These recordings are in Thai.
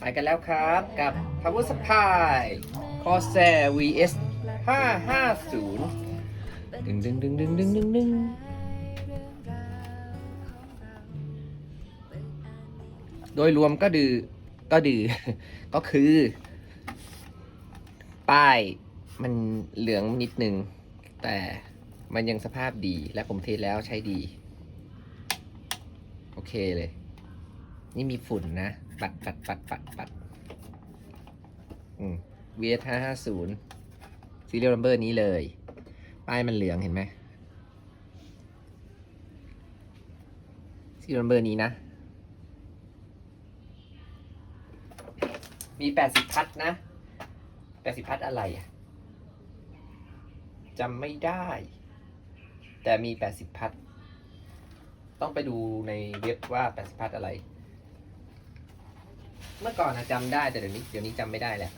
ไปกันแล้วครับกับ Power Supply Corsair VS 550 ดึงดึงดึงดึงดึงดึงดึงโดยรวมก็ดือก็ดือก็คือ ป้ายมันเหลืองนิดนึง แต่มันยังสภาพดีและผมเทแล้วใช้ดี โอเคเลย นี่มีฝุ่นนะ ปัดปัดปัดปัดปัดอืม VS 5 5 0 serial number นี้เลย ป้ายมันเหลืองเห็นไหม serial number นี้นะ มี80พัดนะ80พัดอะไรอะจำไม่ได้ แต่มี80พัด ต้องไปดูในเว็บว่า80พัดอะไร เมื่อก่อนนะจำได้แต่เดี๋ยวนี้เดี๋ยวนี้จำไม่ได้แหละ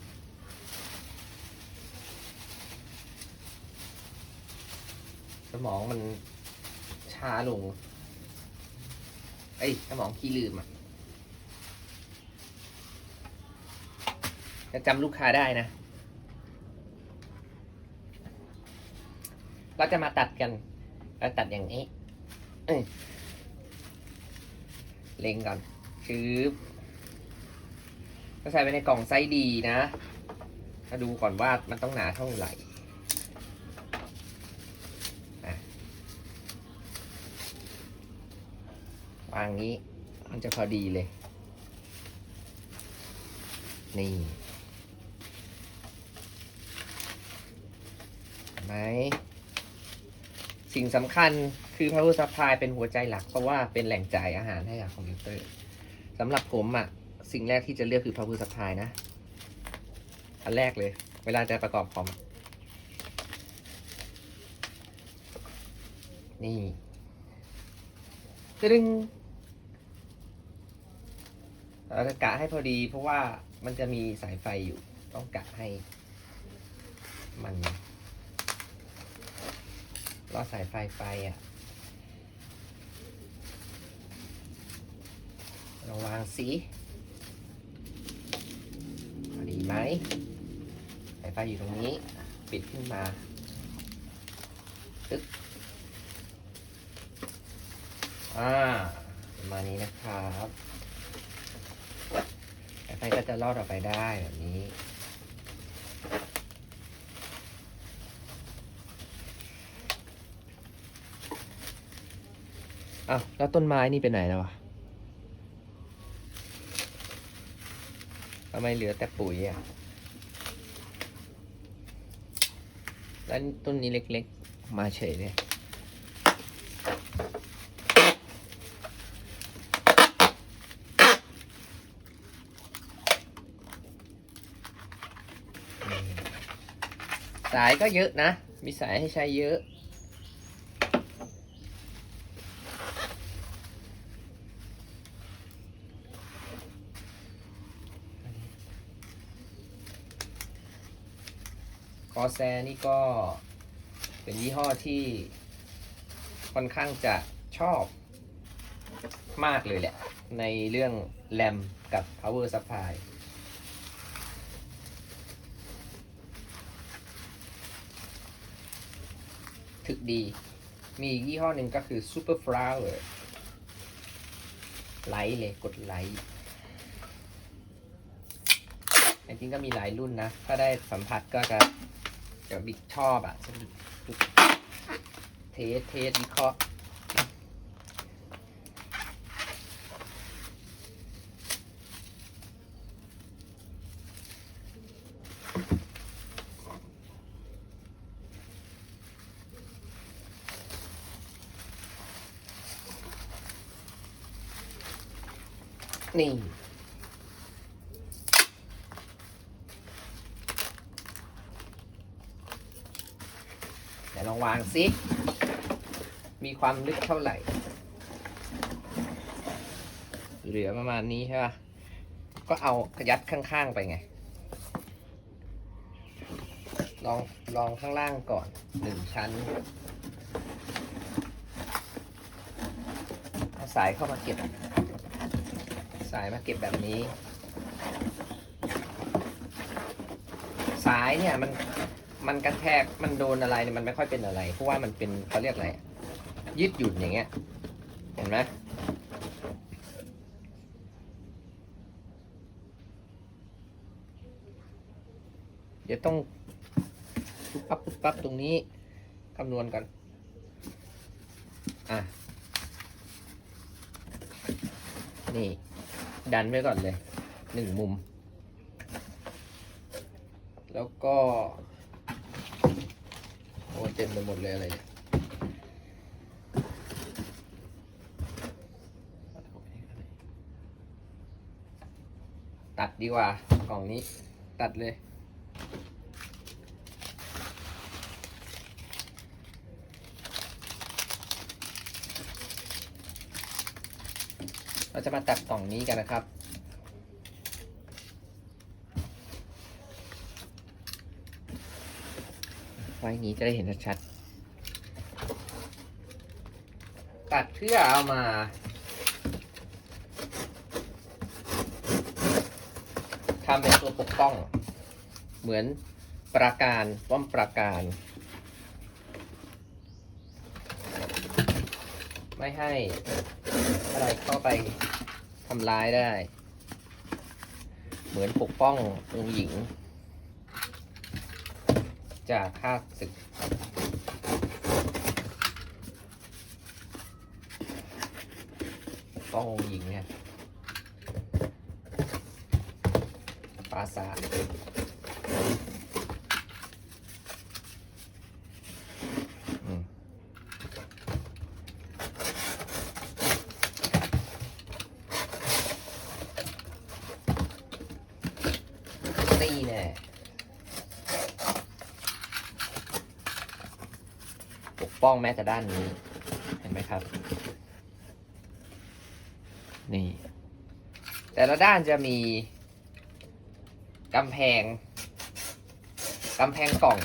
สมองมันช้าลง เอ้ยสมองขี้ลืมอะจะจำลูกค้าได้นะเราจะมาตัดกันเราตัดอย่างนี้เอ้ยเล็งก่อนชืบ ก็ใส่ไปในกล่องไซส์ดีนะมาดูก่อนว่ามันต้องหนาเท่าไหร่อะวางงี้มันจะพอดีเลย นี่ไหมสิ่งสำคัญคือ power supply เป็นหัวใจหลัก เพราะว่าเป็นแหล่งจ่ายอาหารให้กับคอมพิวเตอร์สำหรับผมอะ สิ่งแรกที่จะเลือกคือ power supply นะ อันแรกเลย เวลาจะประกอบคอม นี่ตึงเราจะกะให้พอดีเพราะว่ามันจะมีสายไฟอยู่ ต้องกะให้มันรอสายไฟไปอะลองวางสีพอดี ไหมสายไฟอยู่ตรงนี้ ปิดขึ้นมาตึ๊กอ่าประมาณนี้นะครับสายไฟก็จะลอดออกไปได้แบบนี้อ้าวแล้วต้นไม้นี่ไปไหนแล้ววะ ทำไมเหลือแต่ปุ๋ยอะแล้วต้นนี้เล็กๆ มาเฉยเลยสายก็เยอะนะ มีสายให้ใช้เยอะ อแซนี่ก็เป็นยี่ห้อที่ค่อนข้างจะชอบมากเลยแหละ ในเรื่องแรมกับ power supply ถึกดี มียี่ห้อหนึ่งก็คือ super flower ไลท์เลยกดไลท์จริงๆก็มีหลายรุ่นนะ ถ้าได้สัมผัสก็จะ ดี๋ยวบิ๊กชอบอะจะเทสเทสวิเคราะห์นี่ เดี๋ย วางซิ มีความลึกเท่าไหร่ เหลือประมาณนี้ใช่ป่ะก็เอายัดข้างๆไปไง ลองลองข้างล่างก่อนหนึ่งชั้น เอาสายเข้ามาเก็บ สายมาเก็บแบบนี้ สายเนี่ยมัน มันกระแทกมันโดนอะไรเนี่ยมันไม่ค่อยเป็นอะไร เพราะว่ามันเป็นเขาเรียกอะไรยืดหยุ่นอย่างเงี้ย เห็นไหมเดี๋ยวต้องปุ๊บปั๊บปุ๊บปั๊บตรงนี้คำนวณกัน อะ นี่ ดันไว้ก่อนเลยหนึ่งมุม แล้วก็ เต็มไปหมดเลยอะไรเนี่ยตัดดีกว่ากล่องนี้ ตัดเลย เราจะมาตัดกล่องนี้กันนะครับ ไว้อย่างนี้จะได้เห็นชัดๆตัดเพื่อเอามาทำเป็นตัวปกป้อง เหมือนประการป้อมประการ ไม่ให้อะไรเข้าไปทำร้ายได้ เหมือนปกป้ององค์หญิง จากค่าศึกป้องหญิงเนี่ยปราสาทอืม ตีแน่ ปกป้องแม้แต่ด้านนี้ เห็นไหมครับ นี่ แต่ละด้านจะมีกำแพงกำแพงกล่อง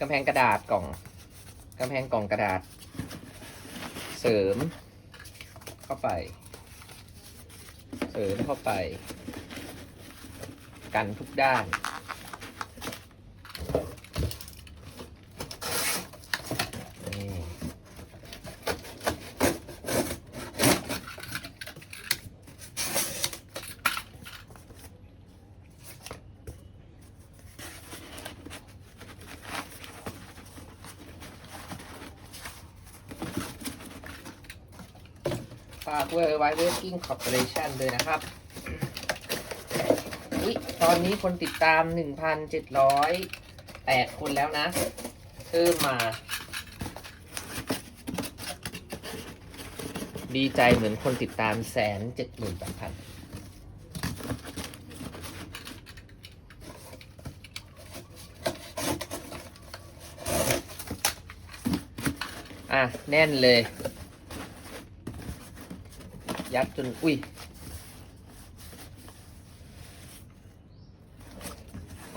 กำแพงกระดาษกล่องกำแพงกล่องกระดาษ เสริม เข้าไป เสริมเข้าไป กันทุกด้าน นี่ ฝากเวอร์ไวเวอร์กิ้งคอร์ปอเรชันด้วยนะครับอุ๊ยตอนนี้คนติดตาม 1,708 คนแล้วนะเพิ่มมา ดีใจเหมือนคนติดตามแสนเจ็ดหมื่นแปดพันอะ แน่นเลย ยัดจนอุ้ย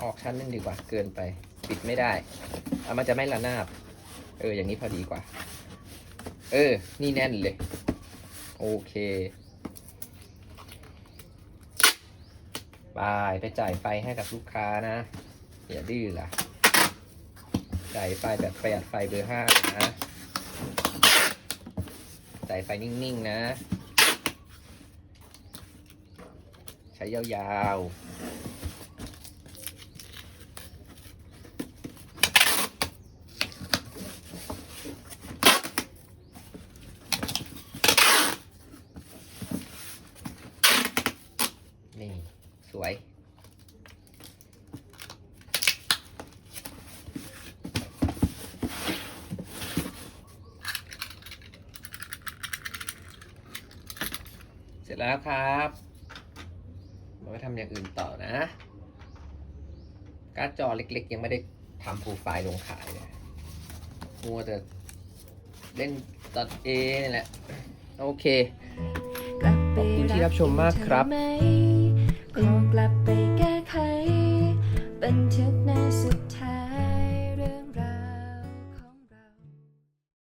ออกชั้นนึงดีกว่า เกินไป ปิดไม่ได้เอามันจะไม่ระนาบ เออ อย่างนี้พอดีกว่า เออ นี่แน่นเลย โอเคบายไปจ่ายไฟให้กับลูกค้านะ อย่าดื้อล่ะ จ่ายไฟแบบประหยัดไฟเบอร์ห้านะ จ่ายไฟนิ่ง ๆ นะ ใช้ยาวๆ นี่ สวยเสร็จแล้วครับำอย่างอื่นต่อนะ การ์ดจอเล็กๆ ยังไม่ได้ทำโปรไฟล์ลงขายเลยมัวแต่เล่นตัดเอนี่แหละ โอเค ขอบคุณที่รับชมมากครับขอกลับไปแก้ไขบันทึกในสุด